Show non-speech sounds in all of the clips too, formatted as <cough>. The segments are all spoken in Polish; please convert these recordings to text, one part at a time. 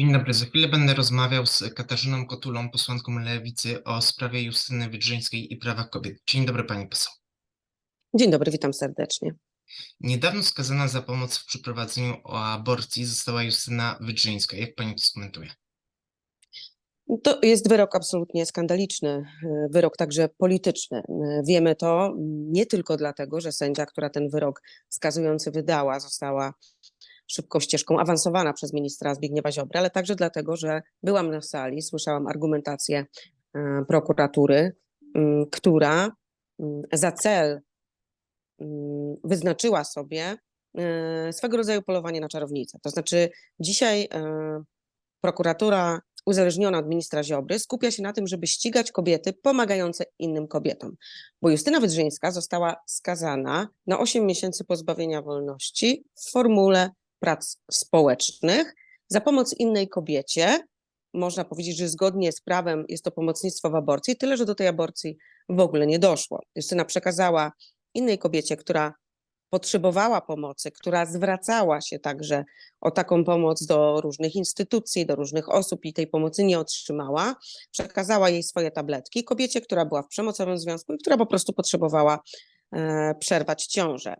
Dzień dobry. Za chwilę będę rozmawiał z Katarzyną Kotulą, posłanką Lewicy, o sprawie Justyny Wydrzyńskiej i prawach kobiet. Dzień dobry, pani poseł. Dzień dobry, witam serdecznie. Niedawno skazana za pomoc w przeprowadzeniu aborcji została Justyna Wydrzyńska. Jak pani to skomentuje? To jest wyrok absolutnie skandaliczny, e, wyrok także polityczny. E, Wiemy to nie tylko dlatego, że sędzia, która ten wyrok skazujący wydała, została szybką ścieżką awansowana przez ministra Zbigniewa Ziobry, ale także dlatego, że byłam na sali, słyszałam argumentację e, prokuratury, która za cel wyznaczyła sobie e, swego rodzaju polowanie na czarownicę. To znaczy dzisiaj e, prokuratura uzależniona od ministra Ziobry skupia się na tym, żeby ścigać kobiety pomagające innym kobietom. Bo Justyna Wydrzyńska została skazana na 8 miesięcy pozbawienia wolności w formule prac społecznych za pomoc innej kobiecie. Można powiedzieć, że zgodnie z prawem jest to pomocnictwo w aborcji, tyle że do tej aborcji w ogóle nie doszło. Justyna przekazała innej kobiecie, która potrzebowała pomocy, która zwracała się także o taką pomoc do różnych instytucji, do różnych osób i tej pomocy nie otrzymała, przekazała jej swoje tabletki kobiecie, która była w przemocowym związku i która po prostu potrzebowała e, przerwać ciążę.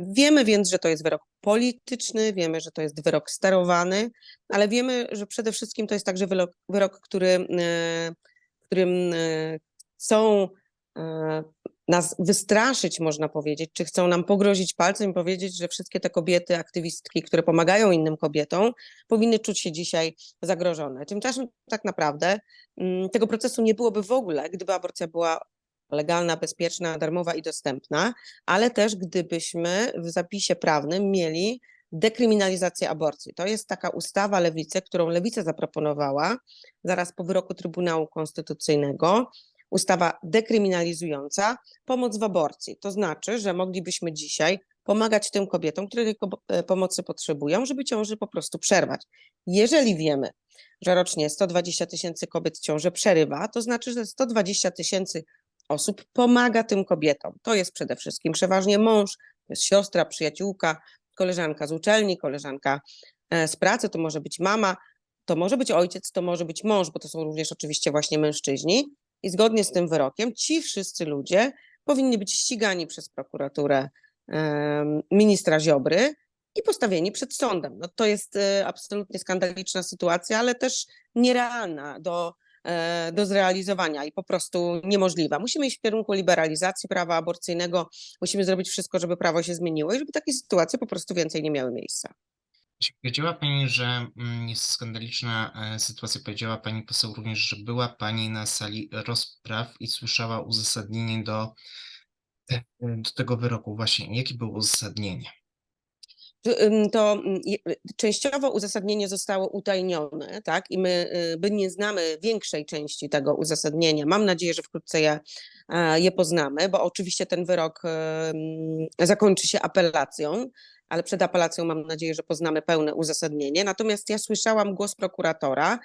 Wiemy więc, że to jest wyrok polityczny, wiemy, że to jest wyrok sterowany, ale wiemy, że przede wszystkim to jest także wyrok, wyrok który, e, którym e, chcą e, nas wystraszyć, można powiedzieć, czy chcą nam pogrozić palcem i powiedzieć, że wszystkie te kobiety, aktywistki, które pomagają innym kobietom, powinny czuć się dzisiaj zagrożone. Tymczasem tak naprawdę mm, tego procesu nie byłoby w ogóle, gdyby aborcja była legalna, bezpieczna, darmowa i dostępna, ale też gdybyśmy w zapisie prawnym mieli dekryminalizację aborcji. To jest taka ustawa lewicy, którą lewica zaproponowała zaraz po wyroku Trybunału Konstytucyjnego. Ustawa dekryminalizująca pomoc w aborcji. To znaczy, że moglibyśmy dzisiaj pomagać tym kobietom, które tej e, pomocy potrzebują, żeby ciąży po prostu przerwać. Jeżeli wiemy, że rocznie 120 tysięcy kobiet ciążę przerywa, to znaczy, że 120 tysięcy osób pomaga tym kobietom. To jest przede wszystkim przeważnie mąż, to jest siostra, przyjaciółka, koleżanka z uczelni, koleżanka e, z pracy, to może być mama, to może być ojciec, to może być mąż, bo to są również oczywiście właśnie mężczyźni. I zgodnie z tym wyrokiem ci wszyscy ludzie powinni być ścigani przez prokuraturę ministra Ziobry i postawieni przed sądem. No to jest e, absolutnie skandaliczna sytuacja, ale też nierealna do, do zrealizowania i po prostu niemożliwa. Musimy iść w kierunku liberalizacji prawa aborcyjnego, musimy zrobić wszystko, żeby prawo się zmieniło i żeby takie sytuacje po prostu więcej nie miały miejsca. Powiedziała pani, że mm, jest skandaliczna e, sytuacja. Powiedziała pani poseł również, że była pani na sali rozpraw i słyszała uzasadnienie do, e, do tego wyroku. Właśnie, jakie było uzasadnienie? To y, częściowo uzasadnienie zostało utajnione, tak? I my y, by nie znamy większej części tego uzasadnienia. Mam nadzieję, że wkrótce je, je poznamy, bo oczywiście ten wyrok zakończy się apelacją, ale przed apelacją mam nadzieję, że poznamy pełne uzasadnienie. Natomiast ja słyszałam głos prokuratora,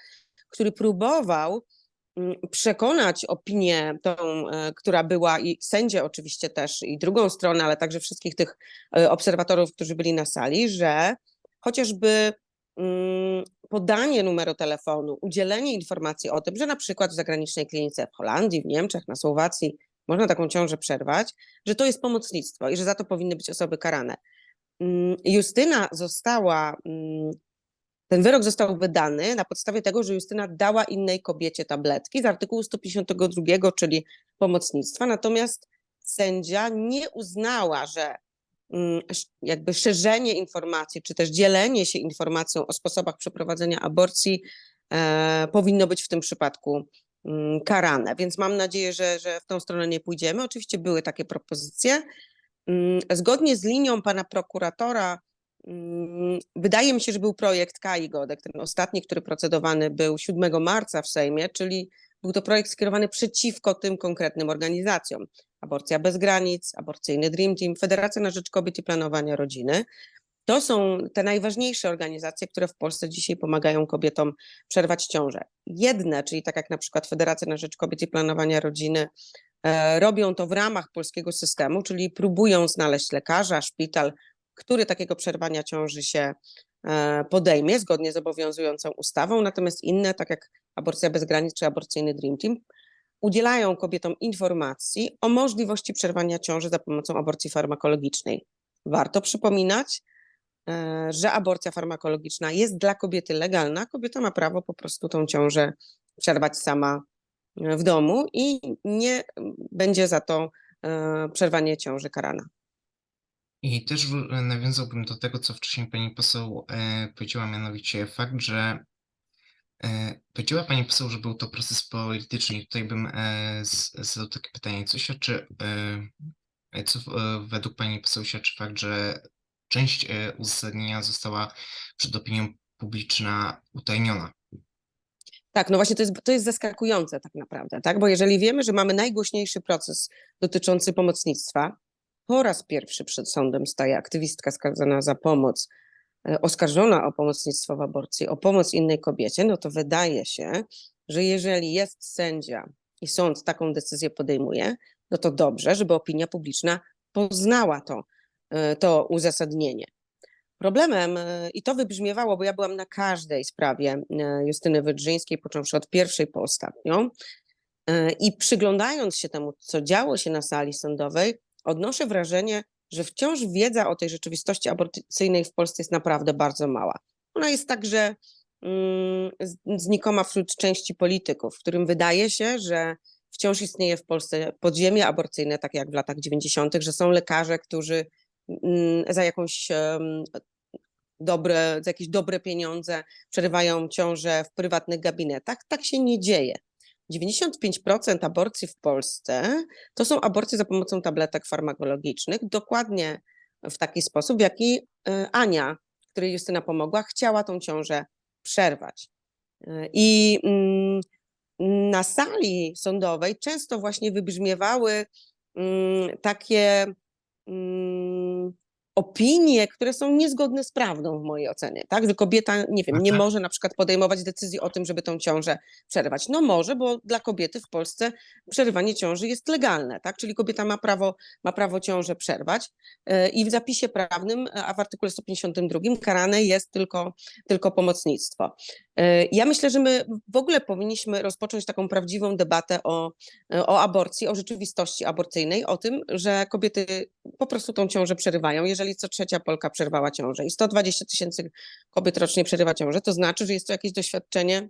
który próbował przekonać opinię tą, e, która była i sędzie oczywiście też i drugą stronę, ale także wszystkich tych e, obserwatorów, którzy byli na sali, że chociażby mm, podanie numeru telefonu, udzielenie informacji o tym, że na przykład w zagranicznej klinice w Holandii, w Niemczech, na Słowacji można taką ciążę przerwać, że to jest pomocnictwo i że za to powinny być osoby karane. Mm, Justyna została, mm, ten wyrok został wydany na podstawie tego, że Justyna dała innej kobiecie tabletki z artykułu 152, czyli pomocnictwa, natomiast sędzia nie uznała, że mm, jakby szerzenie informacji, czy też dzielenie się informacją o sposobach przeprowadzenia aborcji e, powinno być w tym przypadku mm, karane. Więc mam nadzieję, że, że w tą stronę nie pójdziemy. Oczywiście były takie propozycje. Mm, Zgodnie z linią pana prokuratora, wydaje mi się, że był projekt Kai Godek, ten ostatni, który procedowany był 7 marca w Sejmie, czyli był to projekt skierowany przeciwko tym konkretnym organizacjom. Aborcja bez granic, aborcyjny Dream Team, Federacja na Rzecz Kobiet i Planowania Rodziny. To są te najważniejsze organizacje, które w Polsce dzisiaj pomagają kobietom przerwać ciążę. Jedne, czyli tak jak na przykład Federacja na Rzecz Kobiet i Planowania Rodziny, e, robią to w ramach polskiego systemu, czyli próbują znaleźć lekarza, szpital, który takiego przerwania ciąży się e, podejmie zgodnie z obowiązującą ustawą, natomiast inne, tak jak aborcja bez granic czy aborcyjny Dream Team, udzielają kobietom informacji o możliwości przerwania ciąży za pomocą aborcji farmakologicznej. Warto przypominać, e, że aborcja farmakologiczna jest dla kobiety legalna. Kobieta ma prawo po prostu tą ciążę przerwać sama e, w domu i nie będzie za to przerwanie ciąży karana. I też w- nawiązałbym do tego, co wcześniej pani poseł e, powiedziała, mianowicie fakt, że e, powiedziała pani poseł, że był to proces polityczny. Tutaj bym e, zadał takie pytanie, co świadczy, e, co e, według pani poseł świadczy fakt, że część e, uzasadnienia została przed opinią publiczna utajniona. Tak, no właśnie to jest, to jest zaskakujące tak naprawdę, tak? Bo jeżeli wiemy, że mamy najgłośniejszy proces dotyczący pomocnictwa, po raz pierwszy przed sądem staje aktywistka skazana za pomoc, e, oskarżona o pomocnictwo w aborcji, o pomoc innej kobiecie, no to wydaje się, że jeżeli jest sędzia i sąd taką decyzję podejmuje, no to dobrze, żeby opinia publiczna poznała to, e, to uzasadnienie. Problemem, e, i to wybrzmiewało, bo ja byłam na każdej sprawie Justyny Wydrzyńskiej, począwszy od pierwszej po ostatnią, i przyglądając się temu, co działo się na sali sądowej, odnoszę wrażenie, że wciąż wiedza o tej rzeczywistości aborcyjnej w Polsce jest naprawdę bardzo mała. Ona jest także mm, znikoma wśród części polityków, którym wydaje się, że wciąż istnieje w Polsce podziemie aborcyjne, tak jak w latach 90., że są lekarze, którzy mm, za jakąś dobre, za jakieś dobre pieniądze przerywają ciążę w prywatnych gabinetach. Tak się nie dzieje. 95% aborcji w Polsce to są aborcje za pomocą tabletek farmakologicznych, dokładnie w taki sposób, w jaki e, Ania, której Justyna pomogła, chciała tą ciążę przerwać. E, I mm, na sali sądowej często właśnie wybrzmiewały mm, takie mm, opinie, które są niezgodne z prawdą w mojej ocenie, tak? Że kobieta, nie wiem, nie Aha. może na przykład podejmować decyzji o tym, żeby tą ciążę przerwać. No może, bo dla kobiety w Polsce przerywanie ciąży jest legalne, tak? Czyli kobieta ma prawo, ma prawo ciążę przerwać e, i w zapisie prawnym, a w artykule 152 karane jest tylko, tylko pomocnictwo. E, Ja myślę, że my w ogóle powinniśmy rozpocząć taką prawdziwą debatę o, o aborcji, o rzeczywistości aborcyjnej, o tym, że kobiety po prostu tą ciążę przerywają. Jeżeli co trzecia Polka przerwała ciążę i 120 tysięcy kobiet rocznie przerywa ciążę, to znaczy, że jest to jakieś doświadczenie,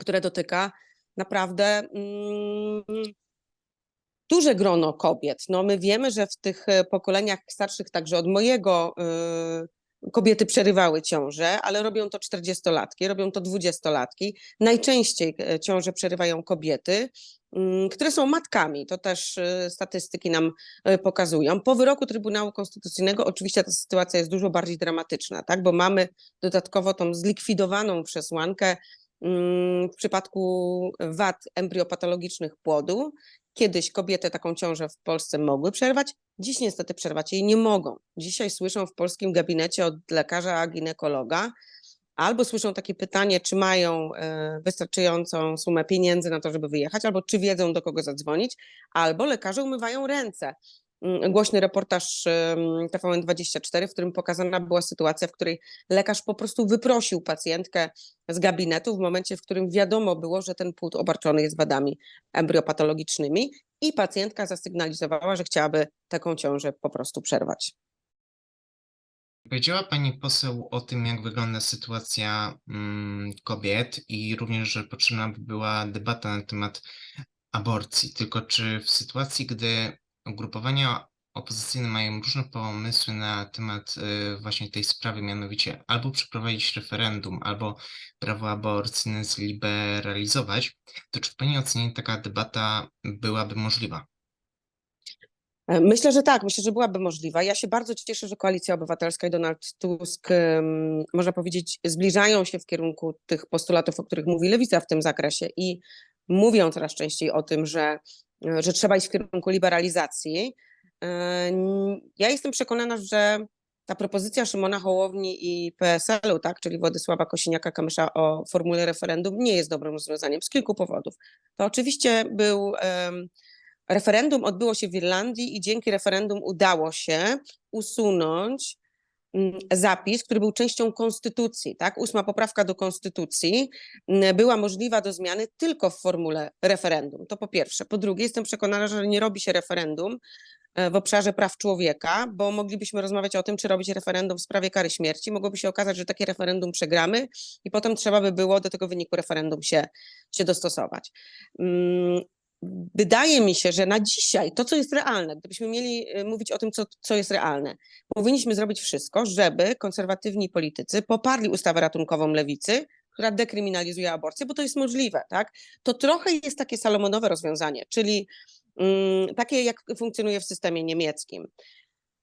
które dotyka naprawdę mm, duże grono kobiet. No, my wiemy, że w tych e, pokoleniach starszych, także od mojego, y, kobiety przerywały ciążę, ale robią to 40-latki, robią to 20-latki. Najczęściej e, ciążę przerywają kobiety, które są matkami. To też y, statystyki nam e, pokazują. Po wyroku Trybunału Konstytucyjnego oczywiście ta sytuacja jest dużo bardziej dramatyczna, tak? bo mamy dodatkowo tą zlikwidowaną przesłankę mm, w przypadku wad embriopatologicznych płodu. Kiedyś kobiety taką ciążę w Polsce mogły przerwać, dziś niestety przerwać jej nie mogą. Dzisiaj słyszą w polskim gabinecie od lekarza ginekologa, albo słyszą takie pytanie, czy mają e, wystarczającą sumę pieniędzy na to, żeby wyjechać, albo czy wiedzą, do kogo zadzwonić, albo lekarze umywają ręce. Mm, Głośny reportaż em, TVN24, w którym pokazana była sytuacja, w której lekarz po prostu wyprosił pacjentkę z gabinetu w momencie, w którym wiadomo było, że ten płód obarczony jest wadami embriopatologicznymi i pacjentka zasygnalizowała, że chciałaby taką ciążę po prostu przerwać. Powiedziała pani poseł o tym, jak wygląda sytuacja mm, kobiet i również, że potrzebna by była debata na temat aborcji. Tylko czy w sytuacji, gdy ugrupowania opozycyjne mają różne pomysły na temat y, właśnie tej sprawy, mianowicie albo przeprowadzić referendum, albo prawo aborcyjne zliberalizować, to czy w pani ocenie taka debata byłaby możliwa? E, Myślę, że tak, myślę, że byłaby możliwa. Ja się bardzo cieszę, że Koalicja Obywatelska i Donald Tusk, można powiedzieć, zbliżają się w kierunku tych postulatów, o których mówi Lewica w tym zakresie i mówią coraz częściej o tym, że, e, że trzeba iść w kierunku liberalizacji. E, Ja jestem przekonana, że ta propozycja Szymona Hołowni i PSL-u, tak, czyli Władysława Kosiniaka-Kamysza o formule referendum nie jest dobrym rozwiązaniem z kilku powodów. To oczywiście był Referendum odbyło się w Irlandii i dzięki referendum udało się usunąć mm, zapis, który był częścią konstytucji, tak? Ósma poprawka do konstytucji mm, była możliwa do zmiany tylko w formule referendum. To po pierwsze. Po drugie, jestem przekonana, że nie robi się referendum e, w obszarze praw człowieka, bo moglibyśmy rozmawiać o tym, czy robić referendum w sprawie kary śmierci. Mogłoby się okazać, że takie referendum przegramy i potem trzeba by było do tego wyniku referendum się, się dostosować. Wydaje mi się, że na dzisiaj to, co jest realne, gdybyśmy mieli y, mówić o tym, co, co jest realne, powinniśmy zrobić wszystko, żeby konserwatywni politycy poparli ustawę ratunkową lewicy, która dekryminalizuje aborcję, bo to jest możliwe, tak? To trochę jest takie salomonowe rozwiązanie, czyli mm, takie, jak funkcjonuje w systemie niemieckim.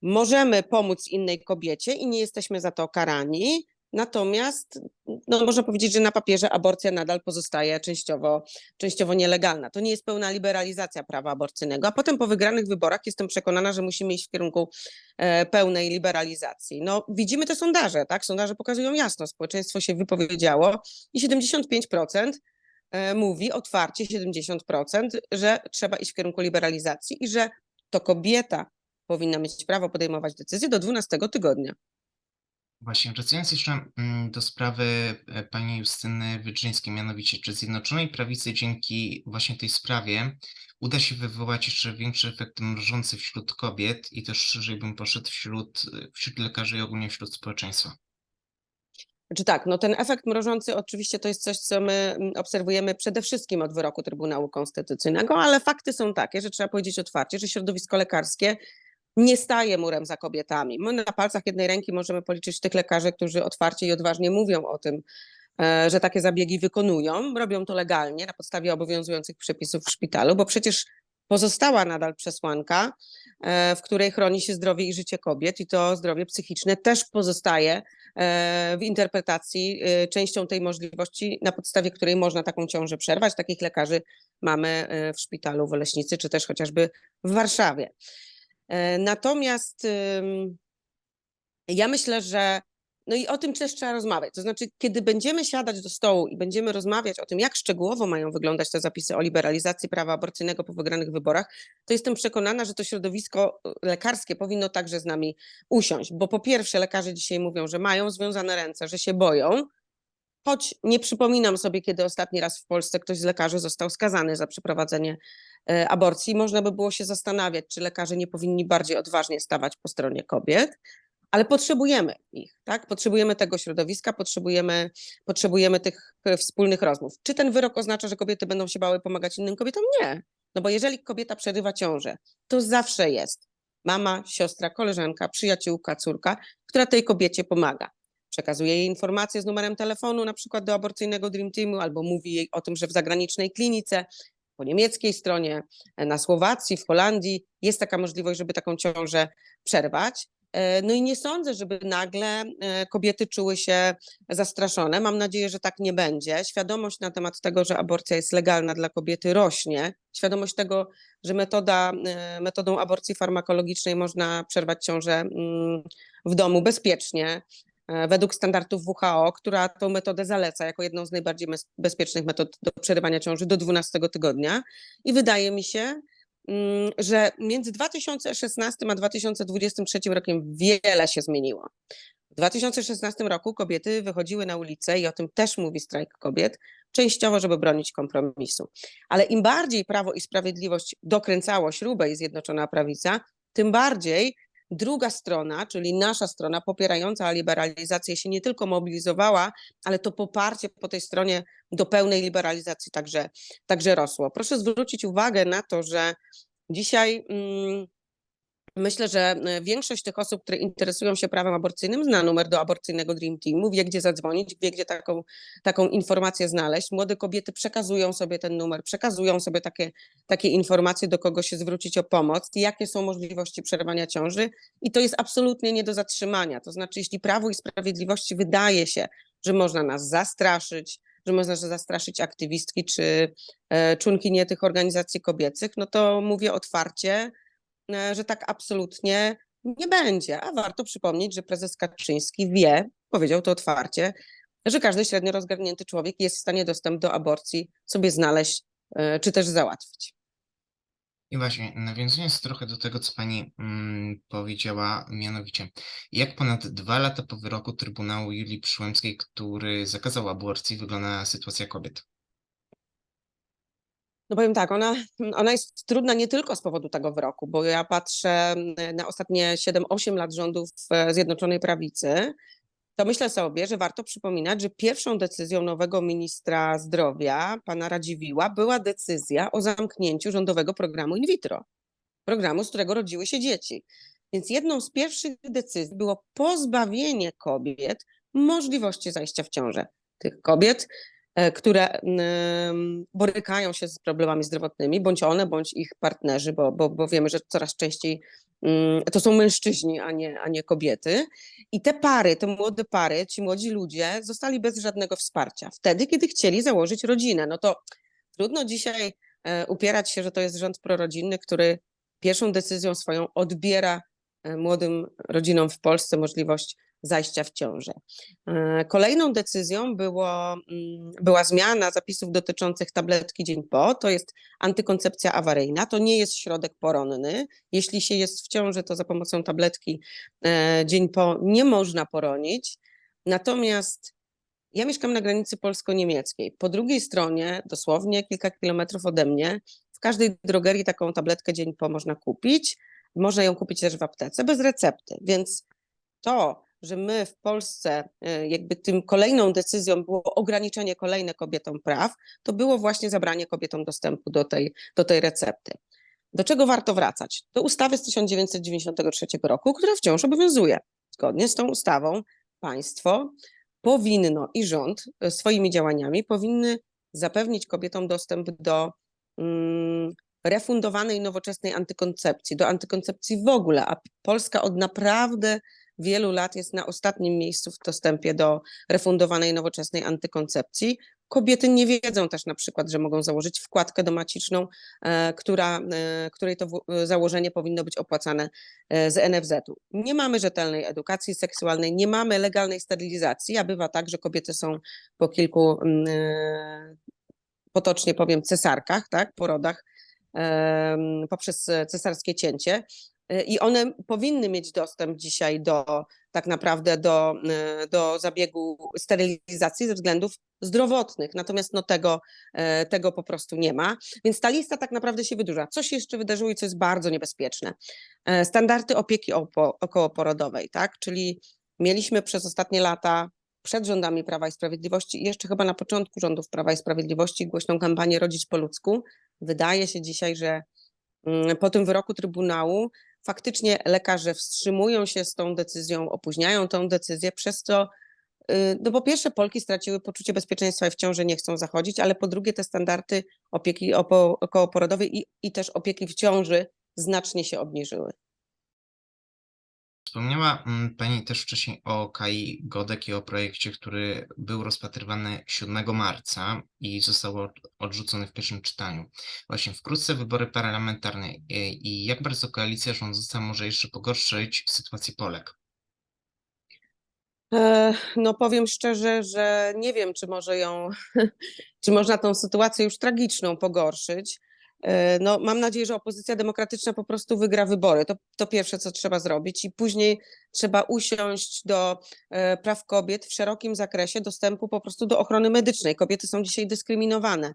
Możemy pomóc innej kobiecie i nie jesteśmy za to karani, Natomiast no, można powiedzieć, że na papierze aborcja nadal pozostaje częściowo, częściowo nielegalna. To nie jest pełna liberalizacja prawa aborcyjnego, a potem po wygranych wyborach jestem przekonana, że musimy iść w kierunku e, pełnej liberalizacji. No, widzimy te sondaże, tak? Sondaże pokazują jasno, społeczeństwo się wypowiedziało i 75% e, mówi otwarcie, 70%, że trzeba iść w kierunku liberalizacji i że to kobieta powinna mieć prawo podejmować decyzje do 12 tygodnia. Właśnie, wracając jeszcze mm, do sprawy e, pani Justyny Wydrzyńskiej, mianowicie, czy Zjednoczonej Prawicy dzięki właśnie tej sprawie uda się wywołać jeszcze większy efekt mrożący wśród kobiet i też szerzej bym poszedł wśród, wśród lekarzy i ogólnie wśród społeczeństwa? Znaczy tak, no ten efekt mrożący oczywiście to jest coś, co my mm, obserwujemy przede wszystkim od wyroku Trybunału Konstytucyjnego, ale fakty są takie, że trzeba powiedzieć otwarcie, że środowisko lekarskie nie staje murem za kobietami. My na palcach jednej ręki możemy policzyć tych lekarzy, którzy otwarcie i odważnie mówią o tym, e, że takie zabiegi wykonują. Robią to legalnie na podstawie obowiązujących przepisów w szpitalu, bo przecież pozostała nadal przesłanka, e, w której chroni się zdrowie i życie kobiet, i to zdrowie psychiczne też pozostaje e, w interpretacji częścią tej możliwości, na podstawie której można taką ciążę przerwać. Takich lekarzy mamy w szpitalu w Oleśnicy, czy też chociażby w Warszawie. E, natomiast ja myślę, że no i o tym też trzeba rozmawiać. To znaczy, kiedy będziemy siadać do stołu i będziemy rozmawiać o tym, jak szczegółowo mają wyglądać te zapisy o liberalizacji prawa aborcyjnego po wygranych wyborach, to jestem przekonana, że to środowisko e, lekarskie powinno także z nami usiąść. Bo po pierwsze, lekarze dzisiaj mówią, że mają związane ręce, że się boją, choć nie przypominam sobie, kiedy ostatni raz w Polsce ktoś z lekarzy został skazany za przeprowadzenie E, aborcji, można by było się zastanawiać, czy lekarze nie powinni bardziej odważnie stawać po stronie kobiet, ale potrzebujemy ich, tak? Potrzebujemy tego środowiska, potrzebujemy, potrzebujemy tych e, wspólnych rozmów. Czy ten wyrok oznacza, że kobiety będą się bały pomagać innym kobietom? Nie. No bo jeżeli kobieta przerywa ciążę, to zawsze jest mama, siostra, koleżanka, przyjaciółka, córka, która tej kobiecie pomaga. Przekazuje jej informacje z numerem telefonu, na przykład do aborcyjnego Dream Teamu, albo mówi jej o tym, że w zagranicznej klinice po niemieckiej stronie, e, na Słowacji, w Holandii jest taka możliwość, żeby taką ciążę przerwać. E, no i nie sądzę, żeby nagle e, kobiety czuły się zastraszone. Mam nadzieję, że tak nie będzie. Świadomość na temat tego, że aborcja jest legalna dla kobiety rośnie. Świadomość tego, że metoda, metodą aborcji farmakologicznej można przerwać ciążę mm, w domu bezpiecznie, według standardów WHO, która tą metodę zaleca jako jedną z najbardziej bezpiecznych metod do przerywania ciąży do 12 tygodnia. I wydaje mi się, mm, że między 2016 a 2023 rokiem wiele się zmieniło. W 2016 roku kobiety wychodziły na ulicę i o tym też mówi strajk kobiet, częściowo, żeby bronić kompromisu. Ale im bardziej Prawo i Sprawiedliwość dokręcało śrubę i Zjednoczona Prawica, tym bardziej Druga strona, czyli nasza strona popierająca liberalizację się nie tylko mobilizowała, ale to poparcie po tej stronie do pełnej liberalizacji także, także rosło. Proszę zwrócić uwagę na to, że dzisiaj mm, Myślę, że e, większość tych osób, które interesują się prawem aborcyjnym, zna numer do aborcyjnego Dream Teamu, wie gdzie zadzwonić, wie gdzie taką, taką informację znaleźć. Młode kobiety przekazują sobie ten numer, przekazują sobie takie, takie informacje, do kogo się zwrócić o pomoc, jakie są możliwości przerwania ciąży i to jest absolutnie nie do zatrzymania. To znaczy, jeśli Prawo i Sprawiedliwości wydaje się, że można nas zastraszyć, że można zastraszyć aktywistki czy e, członkinie tych organizacji kobiecych, no to mówię otwarcie, że tak absolutnie nie będzie. A warto przypomnieć, że prezes Kaczyński wie, powiedział to otwarcie, że każdy średnio rozgarnięty człowiek jest w stanie dostęp do aborcji sobie znaleźć e, czy też załatwić. I właśnie, nawiązując trochę do tego, co pani mm, powiedziała, mianowicie, jak ponad dwa lata po wyroku Trybunału Julii Przyłębskiej, który zakazał aborcji, wygląda sytuacja kobiet? No powiem tak, ona, <clears throat> ona jest trudna nie tylko z powodu tego wyroku, bo ja patrzę mm, na ostatnie 7-8 lat rządów e, Zjednoczonej Prawicy, to myślę sobie, że warto przypominać, że pierwszą decyzją nowego ministra zdrowia, pana Radziwiła, była decyzja o zamknięciu rządowego programu in vitro, programu, z którego rodziły się dzieci. Więc jedną z pierwszych decyzji było pozbawienie kobiet możliwości zajścia w ciążę. Tych kobiet, które mm, borykają się z problemami zdrowotnymi, bądź one, bądź ich partnerzy, bo, bo, bo wiemy, że coraz częściej mm, to są mężczyźni, a nie, a nie kobiety. I te pary, te młode pary, ci młodzi ludzie zostali bez żadnego wsparcia. Wtedy, kiedy chcieli założyć rodzinę, no to trudno dzisiaj e, upierać się, że to jest rząd prorodzinny, który pierwszą decyzją swoją odbiera e, młodym rodzinom w Polsce możliwość zajścia w ciążę. E, Kolejną decyzją było, mm, była zmiana zapisów dotyczących tabletki dzień po. To jest antykoncepcja awaryjna. To nie jest środek poronny. Jeśli się jest w ciąży, to za pomocą tabletki e, dzień po nie można poronić. Natomiast ja mieszkam na granicy polsko-niemieckiej. Po drugiej stronie, dosłownie kilka kilometrów ode mnie, w każdej drogerii taką tabletkę dzień po można kupić. Można ją kupić też w aptece bez recepty. Więc to, że my w Polsce e, jakby tym kolejną decyzją było ograniczenie kolejne kobietom praw, to było właśnie zabranie kobietom dostępu do tej, do tej recepty. Do czego warto wracać? Do ustawy z 1993 roku, która wciąż obowiązuje. Zgodnie z tą ustawą państwo powinno i rząd e, swoimi działaniami powinny zapewnić kobietom dostęp do mm, refundowanej nowoczesnej antykoncepcji, do antykoncepcji w ogóle, a Polska od naprawdę wielu lat jest na ostatnim miejscu w dostępie do refundowanej nowoczesnej antykoncepcji. Kobiety nie wiedzą też na przykład, że mogą założyć wkładkę domaciczną, e, która, e, której to e, założenie powinno być opłacane z NFZ-u. Nie mamy rzetelnej edukacji seksualnej, nie mamy legalnej sterylizacji, a bywa tak, że kobiety są po kilku, mm, potocznie powiem, cesarkach, tak, porodach, poprzez cesarskie cięcie. E, I one powinny mieć dostęp dzisiaj do tak naprawdę do, e, do zabiegu sterylizacji ze względów zdrowotnych. Natomiast no tego, e, tego po prostu nie ma. Więc ta lista tak naprawdę się wydłuża. Co się jeszcze wydarzyło i co jest bardzo niebezpieczne? Standardy opieki opo- okołoporodowej, tak? Czyli mieliśmy przez ostatnie lata przed rządami Prawa i Sprawiedliwości i jeszcze chyba na początku rządów Prawa i Sprawiedliwości głośną kampanię Rodzić po ludzku. Wydaje się dzisiaj, że mm, po tym wyroku Trybunału faktycznie lekarze wstrzymują się z tą decyzją, opóźniają tą decyzję, przez co y, no po pierwsze Polki straciły poczucie bezpieczeństwa i w ciąży nie chcą zachodzić, ale po drugie te standardy opieki opo- okołoporodowej i, i też opieki w ciąży znacznie się obniżyły. Wspomniała mm, Pani też wcześniej o Kai Godek i o projekcie, który był rozpatrywany 7 marca i został od- odrzucony w pierwszym czytaniu. Właśnie wkrótce wybory parlamentarne i i jak bardzo koalicja rządząca może jeszcze pogorszyć sytuację Polek? E, No powiem szczerze, że nie wiem, czy może ją, <laughs> czy można tą sytuację już tragiczną pogorszyć. E, No mam nadzieję, że opozycja demokratyczna po prostu wygra wybory. To, to pierwsze, co trzeba zrobić i później trzeba usiąść do e, praw kobiet w szerokim zakresie dostępu po prostu do ochrony medycznej. Kobiety są dzisiaj dyskryminowane.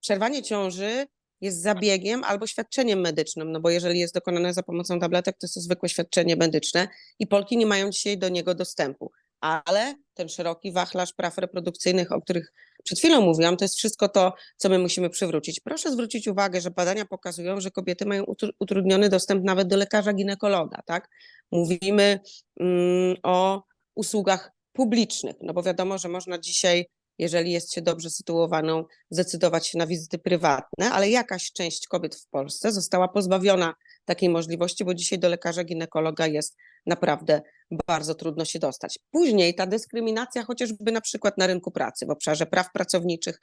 Przerwanie ciąży jest zabiegiem albo świadczeniem medycznym, no bo jeżeli jest dokonane za pomocą tabletek, to jest to zwykłe świadczenie medyczne i Polki nie mają dzisiaj do niego dostępu. Ale ten szeroki wachlarz praw reprodukcyjnych, o których przed chwilą mówiłam, to jest wszystko to, co my musimy przywrócić. Proszę zwrócić uwagę, że badania pokazują, że kobiety mają utru- utrudniony dostęp nawet do lekarza ginekologa, tak? Mówimy mm, o usługach publicznych, no bo wiadomo, że można dzisiaj, jeżeli jest się dobrze sytuowaną, zdecydować się na wizyty prywatne, ale jakaś część kobiet w Polsce została pozbawiona takiej możliwości, bo dzisiaj do lekarza ginekologa jest naprawdę bardzo trudno się dostać. Później ta dyskryminacja chociażby na przykład na rynku pracy, w obszarze praw pracowniczych.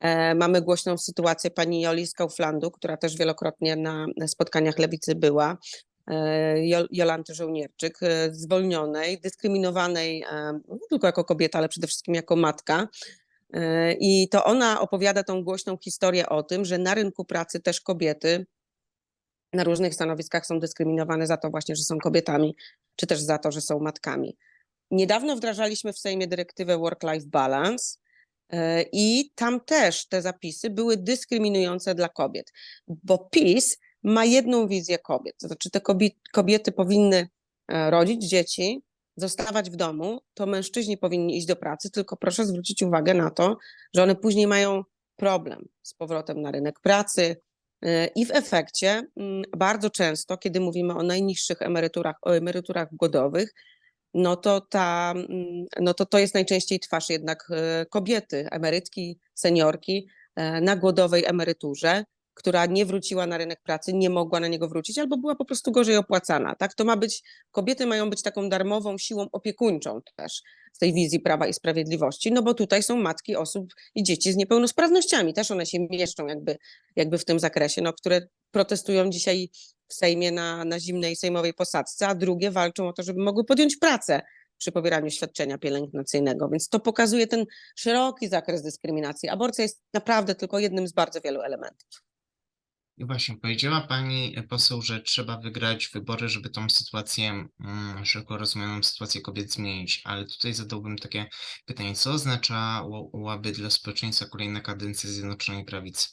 E, mamy głośną sytuację pani Joli z Kauflandu, która też wielokrotnie na spotkaniach lewicy była. E, Jol- Jolanty Żołnierczyk, e, zwolnionej, dyskryminowanej e, nie tylko jako kobieta, ale przede wszystkim jako matka. I to ona opowiada tą głośną historię o tym, że na rynku pracy też kobiety na różnych stanowiskach są dyskryminowane za to właśnie, że są kobietami, czy też za to, że są matkami. Niedawno wdrażaliśmy w Sejmie dyrektywę Work-Life Balance i tam też te zapisy były dyskryminujące dla kobiet, bo PiS ma jedną wizję kobiet, to znaczy te kobiety, powinny e, rodzić dzieci, zostawać w domu, to mężczyźni powinni iść do pracy, tylko proszę zwrócić uwagę na to, że one później mają problem z powrotem na rynek pracy. e, I w efekcie mm, bardzo często, kiedy mówimy o najniższych emeryturach, o emeryturach głodowych, no to ta, mm, no to to jest najczęściej twarz jednak e, kobiety, emerytki, seniorki na głodowej emeryturze, która nie wróciła na rynek pracy, nie mogła na niego wrócić albo była po prostu gorzej opłacana. Tak, to ma być, kobiety mają być taką darmową siłą opiekuńczą też w tej wizji Prawa i Sprawiedliwości, no bo tutaj są matki osób i dzieci z niepełnosprawnościami, też one się mieszczą jakby, jakby w tym zakresie, no, które protestują dzisiaj w Sejmie na, na zimnej sejmowej posadzce, a drugie walczą o to, żeby mogły podjąć pracę przy pobieraniu świadczenia pielęgnacyjnego. Więc to pokazuje ten szeroki zakres dyskryminacji. Aborcja jest naprawdę tylko jednym z bardzo wielu elementów. I właśnie powiedziała pani poseł, że trzeba wygrać wybory, żeby tą sytuację, mm, szeroko rozumianą sytuację kobiet zmienić, ale tutaj zadałbym takie pytanie, co oznaczałaby dla społeczeństwa kolejna kadencja Zjednoczonej Prawicy?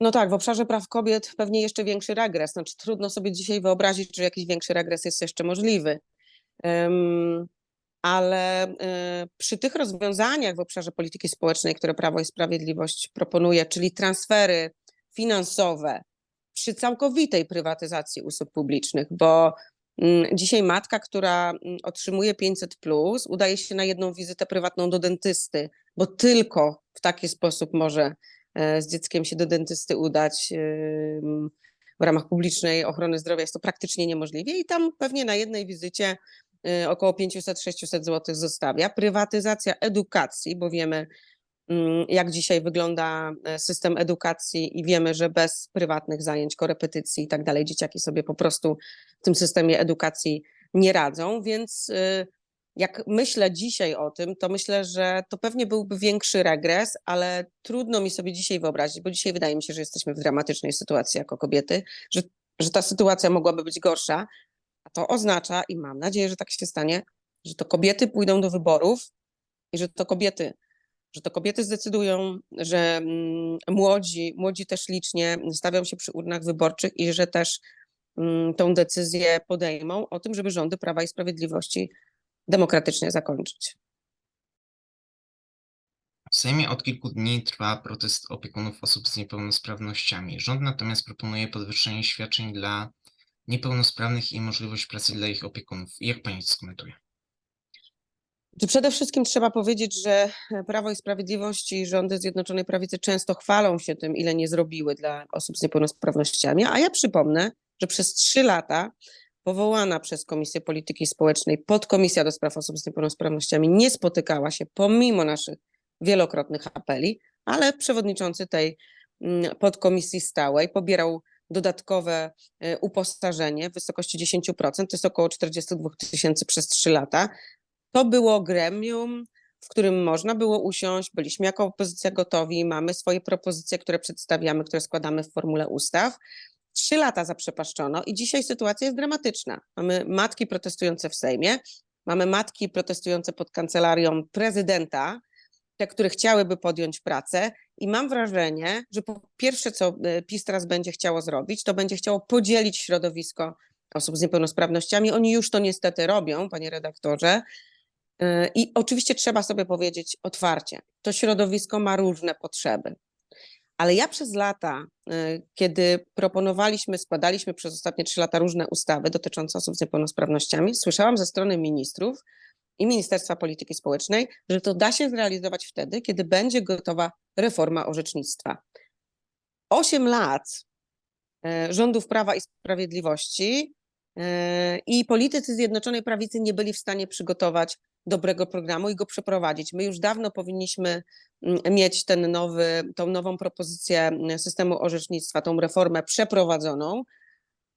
No tak, w obszarze praw kobiet pewnie jeszcze większy regres. Znaczy, trudno sobie dzisiaj wyobrazić, że jakiś większy regres jest jeszcze możliwy. Em, ale e, przy tych rozwiązaniach w obszarze polityki społecznej, które Prawo i Sprawiedliwość proponuje, czyli transfery finansowe przy całkowitej prywatyzacji usług publicznych, bo mm, dzisiaj matka, która mm, otrzymuje 500, plus, udaje się na jedną wizytę prywatną do dentysty, bo tylko w taki sposób może e, z dzieckiem się do dentysty udać. ym, W ramach publicznej ochrony zdrowia jest to praktycznie niemożliwe i tam pewnie na jednej wizycie y, około 500-600 zł zostawia. Prywatyzacja edukacji, bo wiemy, jak dzisiaj wygląda e, system edukacji i wiemy, że bez prywatnych zajęć, korepetycji i tak dalej dzieciaki sobie po prostu w tym systemie edukacji nie radzą, więc y, jak myślę dzisiaj o tym, to myślę, że to pewnie byłby większy regres, ale trudno mi sobie dzisiaj wyobrazić, bo dzisiaj wydaje mi się, że jesteśmy w dramatycznej sytuacji jako kobiety, że, że ta sytuacja mogłaby być gorsza, a to oznacza, i mam nadzieję, że tak się stanie, że to kobiety pójdą do wyborów i że to kobiety, że to kobiety zdecydują, że mm, młodzi, młodzi też licznie stawią się przy urnach wyborczych i że też mm, tą decyzję podejmą o tym, żeby rządy Prawa i Sprawiedliwości demokratycznie zakończyć. W Sejmie od kilku dni trwa protest opiekunów osób z niepełnosprawnościami. Rząd natomiast proponuje podwyższenie świadczeń dla niepełnosprawnych i możliwość pracy dla ich opiekunów. Jak pani to skomentuje? Czy przede wszystkim trzeba powiedzieć, że Prawo i Sprawiedliwość i rządy Zjednoczonej Prawicy często chwalą się tym, ile nie zrobiły dla osób z niepełnosprawnościami, a ja przypomnę, że przez trzy lata powołana przez Komisję Polityki Społecznej podkomisja do spraw osób z niepełnosprawnościami nie spotykała się pomimo naszych wielokrotnych apeli, ale przewodniczący tej mm, podkomisji stałej pobierał dodatkowe e, uposażenie w wysokości 10%, to jest około 42 tysięcy przez trzy lata. To było gremium, w którym można było usiąść, byliśmy jako opozycja gotowi, mamy swoje propozycje, które przedstawiamy, które składamy w formule ustaw. Trzy lata zaprzepaszczono i dzisiaj sytuacja jest dramatyczna. Mamy matki protestujące w Sejmie, mamy matki protestujące pod kancelarią prezydenta, te, które chciałyby podjąć pracę i mam wrażenie, że po pierwsze, co e, PiS teraz będzie chciało zrobić, to będzie chciało podzielić środowisko osób z niepełnosprawnościami. Oni już to niestety robią, panie redaktorze. I oczywiście trzeba sobie powiedzieć otwarcie, to środowisko ma różne potrzeby. Ale ja przez lata, e, kiedy proponowaliśmy, składaliśmy przez ostatnie trzy lata różne ustawy dotyczące osób z niepełnosprawnościami, słyszałam ze strony ministrów i Ministerstwa Polityki Społecznej, że to da się zrealizować wtedy, kiedy będzie gotowa reforma orzecznictwa. Osiem lat e, rządów Prawa i Sprawiedliwości e, i politycy Zjednoczonej Prawicy nie byli w stanie przygotować dobrego programu i go przeprowadzić. My już dawno powinniśmy mm, mieć ten nowy, tą nową propozycję mm, systemu orzecznictwa, tą reformę przeprowadzoną.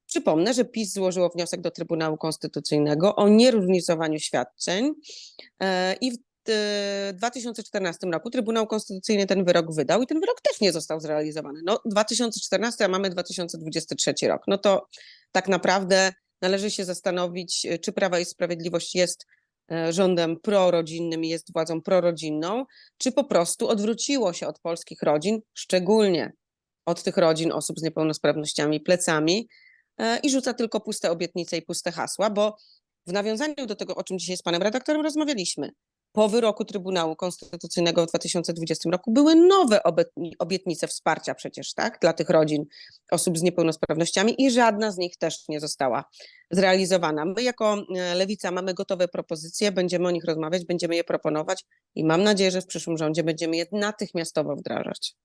Przypomnę, że PiS złożyło wniosek do Trybunału Konstytucyjnego o nieróżnicowaniu świadczeń e, i w e, 2014 roku Trybunał Konstytucyjny ten wyrok wydał i ten wyrok też nie został zrealizowany. No 2014, a mamy 2023 rok. No to tak naprawdę należy się zastanowić, e, czy Prawa i Sprawiedliwość jest e, rządem prorodzinnym i jest władzą prorodzinną, czy po prostu odwróciło się od polskich rodzin, szczególnie od tych rodzin osób z niepełnosprawnościami plecami e, i rzuca tylko puste obietnice i puste hasła, bo w nawiązaniu do tego, o czym dzisiaj z panem redaktorem rozmawialiśmy, po wyroku Trybunału Konstytucyjnego w 2020 roku były nowe obietnice wsparcia przecież, tak, dla tych rodzin osób z niepełnosprawnościami i żadna z nich też nie została zrealizowana. My jako e, Lewica mamy gotowe propozycje, będziemy o nich rozmawiać, będziemy je proponować i mam nadzieję, że w przyszłym rządzie będziemy je natychmiastowo wdrażać.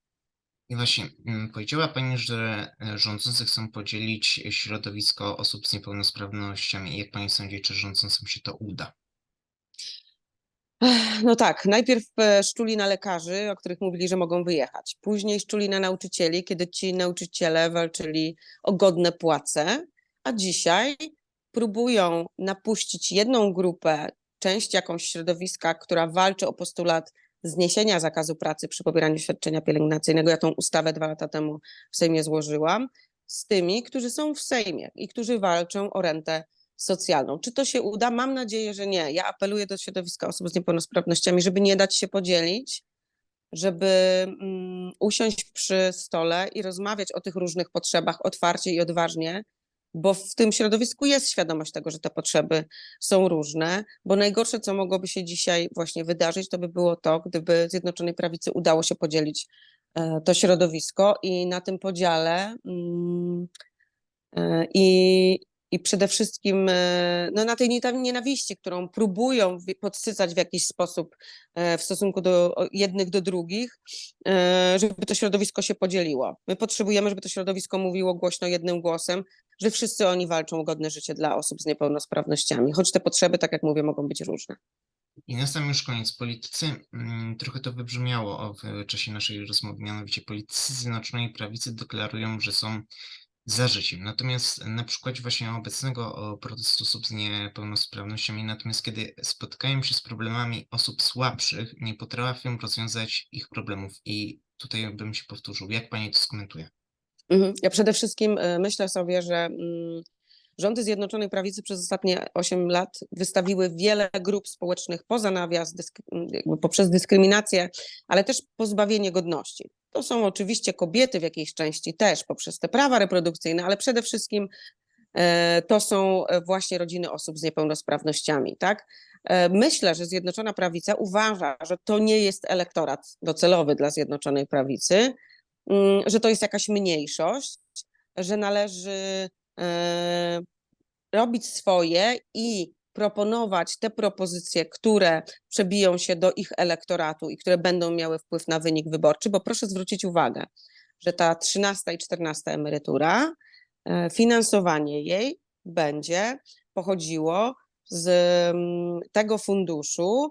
I właśnie mm, powiedziała Pani, że e, rządzący chcą podzielić środowisko osób z niepełnosprawnościami. Jak Pani sądzi, czy rządzącym się to uda? No tak, najpierw e, szczuli na lekarzy, o których mówili, że mogą wyjechać. Później szczuli na nauczycieli, kiedy ci nauczyciele walczyli o godne płace, a dzisiaj próbują napuścić jedną grupę, część jakąś środowiska, która walczy o postulat zniesienia zakazu pracy przy pobieraniu świadczenia pielęgnacyjnego. Ja tą ustawę dwa lata temu w Sejmie złożyłam, z tymi, którzy są w Sejmie i którzy walczą o rentę socjalną. Czy to się uda? Mam nadzieję, że nie. Ja apeluję do środowiska osób z niepełnosprawnościami, żeby nie dać się podzielić, żeby mm, usiąść przy stole i rozmawiać o tych różnych potrzebach otwarcie i odważnie, bo w tym środowisku jest świadomość tego, że te potrzeby są różne, bo najgorsze, co mogłoby się dzisiaj właśnie wydarzyć, to by było to, gdyby Zjednoczonej Prawicy udało się podzielić e, to środowisko i na tym podziale mm, e, i, i przede wszystkim e, no, na tej nienawiści, którą próbują podsycać w jakiś sposób e, w stosunku do jednych do drugich, e, żeby to środowisko się podzieliło. My potrzebujemy, żeby to środowisko mówiło głośno jednym głosem, że wszyscy oni walczą o godne życie dla osób z niepełnosprawnościami, choć te potrzeby, tak jak mówię, mogą być różne. I na sam już koniec. Politycy, mm, trochę to wybrzmiało w czasie naszej rozmowy, mianowicie politycy Zjednoczonej Prawicy deklarują, że są za życiem. Natomiast na przykładzie właśnie obecnego protestu osób z niepełnosprawnościami, natomiast kiedy spotykają się z problemami osób słabszych, nie potrafią rozwiązać ich problemów. I tutaj bym się powtórzył. Jak pani to skomentuje? Mhm. Ja przede wszystkim e, myślę sobie, że mm, rządy Zjednoczonej Prawicy przez ostatnie 8 lat wystawiły wiele grup społecznych poza nawias dysk, poprzez dyskryminację, ale też pozbawienie godności. To są oczywiście kobiety w jakiejś części też poprzez te prawa reprodukcyjne, ale przede wszystkim e, to są e, właśnie rodziny osób z niepełnosprawnościami, tak? E, Myślę, że Zjednoczona Prawica uważa, że to nie jest elektorat docelowy dla Zjednoczonej Prawicy, mm, że to jest jakaś mniejszość, że należy robić swoje i proponować te propozycje, które przebiją się do ich elektoratu i które będą miały wpływ na wynik wyborczy, bo proszę zwrócić uwagę, że ta 13 i 14 emerytura, e, finansowanie jej będzie pochodziło z mm, tego funduszu,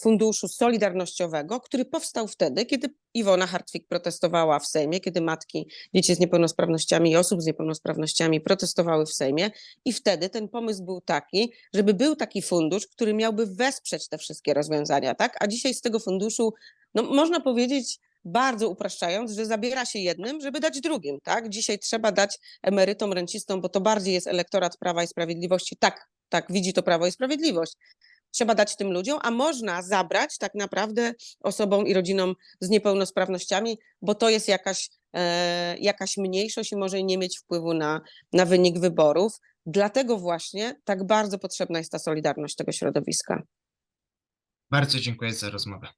funduszu solidarnościowego, który powstał wtedy, kiedy Iwona Hartwig protestowała w Sejmie, kiedy matki dzieci z niepełnosprawnościami i osób z niepełnosprawnościami protestowały w Sejmie i wtedy ten pomysł był taki, żeby był taki fundusz, który miałby wesprzeć te wszystkie rozwiązania, tak? A dzisiaj z tego funduszu, no można powiedzieć, bardzo upraszczając, że zabiera się jednym, żeby dać drugim, tak? Dzisiaj trzeba dać emerytom, rencistom, bo to bardziej jest elektorat Prawa i Sprawiedliwości. Tak, tak, widzi to Prawo i Sprawiedliwość. Trzeba dać tym ludziom, a można zabrać tak naprawdę osobom i rodzinom z niepełnosprawnościami, bo to jest jakaś, e, jakaś mniejszość i może nie mieć wpływu na, na wynik wyborów. Dlatego właśnie tak bardzo potrzebna jest ta solidarność tego środowiska. Bardzo dziękuję za rozmowę.